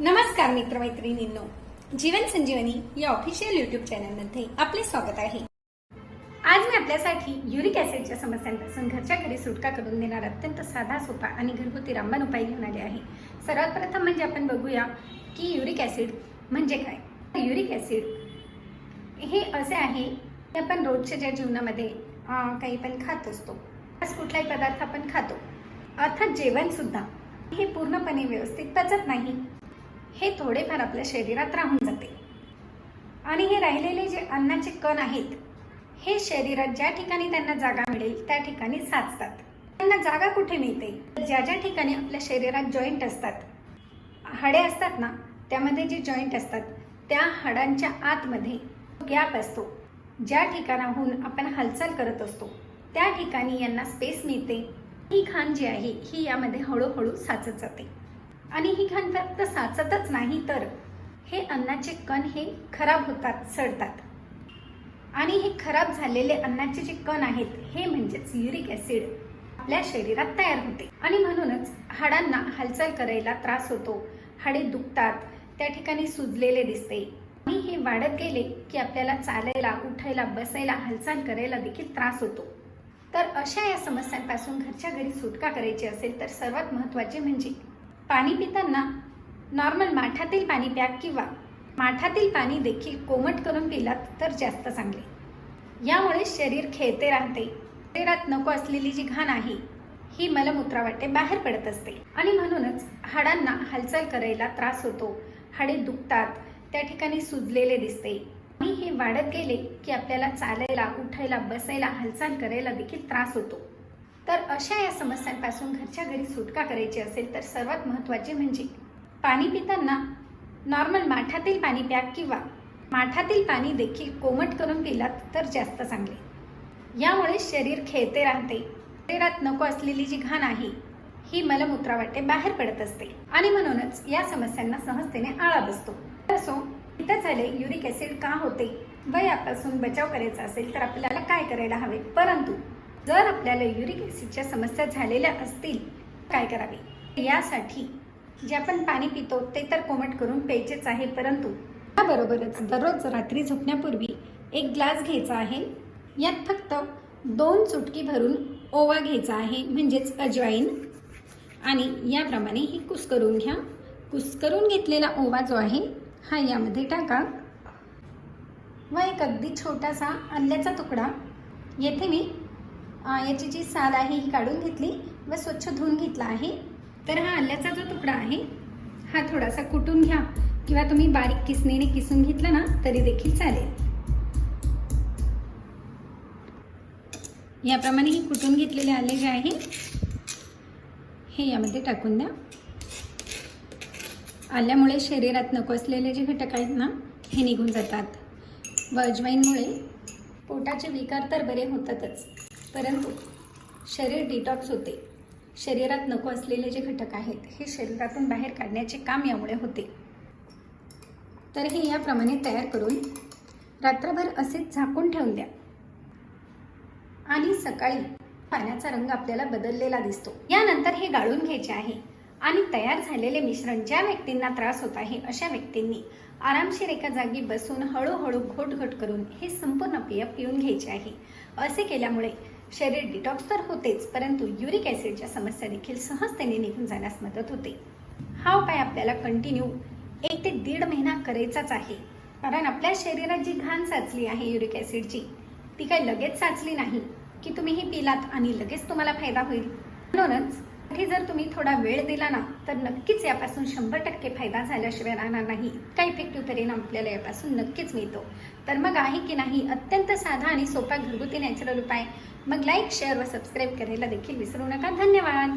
नमस्कार मित्रमैत्रिणींनो. जीवन संजीवनी या official YouTube चॅनलमध्ये आपले स्वागत आहे. आज मी आपल्यासाठी युरिक ऍसिडच्या समस्यांपासून घरच्या घरी सुटका करून देणार अत्यंत साधा सोपा आणि घरगुती रामबाण उपाय घेऊन आले आहे. सर्वात प्रथम म्हणजे आपण बघूया की युरिक ऍसिड म्हणजे काय? युरिक ऍसिड हे असे आहे की आपण रोजच्या ज्या जीवनामध्ये काही पण खात असतो आज कुठलाही पदार्थ आपण खातो अर्थात जेवणसुद्धा हे पूर्णपणे व्यवस्थित पचत नाही. हे थोडेफार आपल्या शरीरात राहून जाते. आणि हे राहिलेले जे अन्नाचे कण आहेत हे शरीरात ज्या ठिकाणी त्यांना जागा मिळेल त्या ठिकाणी साचतात. त्यांना जागा कुठे मिळते? ज्या ज्या ठिकाणी आपल्या शरीरात जॉईंट असतात हाडे असतात ना त्यामध्ये जे जॉईंट असतात त्या हाडांच्या आतमध्ये गॅप असतो. ज्या ठिकाणाहून आपण हालचाल करत असतो त्या ठिकाणी यांना स्पेस मिळते. ही खाण जी आहे ही यामध्ये हळूहळू साचत जाते. आणि ही घाण फक्त साचतच नाही तर. हे अन्नाचे कण हे खराब होतात सडतात. आणि हे खराब झालेले अन्नाचे जे कण आहेत हे म्हणजेच युरिक ऍसिड आपल्या शरीरात तयार होते. आणि म्हणूनच हाडांना हालचाल करायला त्रास होतो. हाडे दुखतात त्या ठिकाणी सुजलेले दिसते. आणि हे वाढत गेले की आपल्याला चालायला उठायला बसायला हालचाल करायला देखील त्रास होतो. तर अशा या समस्यांपासून घरच्या घरी सुटका करायची असेल तर सर्वात महत्त्वाचे म्हणजे पाणी पिताना नॉर्मल माठातील पाणी प्या किंवा माठातील पाणी देखील कोमट करून पिलात तर जास्त चांगले. यामुळे शरीर खेळते राहते. शरीरात नको असलेली जी घाण आहे ही मलमूत्रा वाटे बाहेर पडत असते. आणि म्हणूनच हाडांना हालचाल करायला त्रास होतो. हाडे दुखतात त्या ठिकाणी सुजलेले दिसते. आणि हे वाढत गेले की आपल्याला चालायला उठायला बसायला हालचाल करायला देखील त्रास होतो. तर अशा या समस्यांपासून घरच्या घरी सुटका करायची असेल तर सर्वात महत्त्वाचे म्हणजे पाणी पिताना नॉर्मल माठातील पाणी प्या किंवा माठातील पाणी देखील कोमट करून पिलात तर जास्त चांगले. यामुळे शरीर खेळते राहते. शरीरात नको असलेली जी घाण आहे ही मलमूत्रा वाटे बाहेर पडत असते. आणि म्हणूनच या समस्यांना सहजतेने आळा बसतो. असो इथं झाले युरिक ऍसिड का होते? व यापासून बचाव करायचा असेल तर आपल्याला काय करायला हवे? परंतु जर आपल्याला युरिक ॲसिडच्या समस्या झालेल्या असतील काय करावे? यासाठी जे आपण पाणी पितो ते तर कोमट करून प्यायचेच आहे परंतु त्याबरोबरच दररोज रात्री झोपण्यापूर्वी एक ग्लास घ्यायचा आहे. यात फक्त दोन चुटकी भरून ओवा घ्यायचा आहे म्हणजेच अजवाईन. आणि याप्रमाणे ही कुस्करून घ्या. कुस्करून घेतलेला ओवा जो आहे हा यामध्ये टाका. व एक अगदी छोटासा आल्याचा तुकडा. येथे मी याची जी साल आहे ही काढून घेतली व स्वच्छ धुवून घेतला आहे. तर हा आल्याचा जो तुकडा आहे हा थोडासा कुटून घ्या किंवा तुम्ही बारीक किसणीने किसून घेतला ना तरी देखील चालेल. याप्रमाणे ही कुटून घेतलेले आले जे आहे हे यामध्ये टाकून द्या. आल्यामुळे शरीरात नको असलेले जे घटक आहेत ना हे निघून जातात. व अजवाईनमुळे पोटाचे विकार तर बरे होतातच. परंतु शरीर डिटॉक्स होते. शरीरात नको असलेले जे घटक आहेत हे शरीरातून बाहेर काढण्याचे काम यामुळे होते. तर हे याप्रमाणे तयार करून रात्रभर असेच झाकून ठेवून द्या. आणि सकाळी पाण्याचा रंग आपल्याला बदललेला दिसतो. यानंतर हे गाळून घ्यायचे आहे. आणि तयार झालेले मिश्रण ज्या व्यक्तींना त्रास होत आहे अशा व्यक्तींनी आरामशीर एका जागी बसून हळूहळू घोट घोट करून हे संपूर्ण पेय पिऊन घ्यायचे आहे. असे केल्यामुळे शरीर डिटॉक्स तर होतेच परंतु युरिक ॲसिडच्या समस्या देखील सहजतेने निघून जाण्यास मदत होते. हा उपाय आपल्याला कंटिन्यू एक ते दीड महिना करायचाच आहे. कारण आपल्या शरीरात जी घाण साचली आहे युरिक ॲसिडची ती काही लगेच साचली नाही की तुम्ही ही पिलात आणि लगेच तुम्हाला फायदा होईल. म्हणूनच जर तुम्ही थोडा वेळ दिला ना तर नक्कीच यापासून शंभर टक्के फायदा झाल्याशिवाय राहणार नाही. इतका इफेक्टिव्ह परिणाम आपल्याला यापासून नक्कीच मिळतो. तर मग आहे की नाही अत्यंत साधा आणि सोपा घरगुती नॅचरल उपाय. मग लाईक शेअर व सबस्क्राईब करायला देखील विसरू नका. धन्यवाद!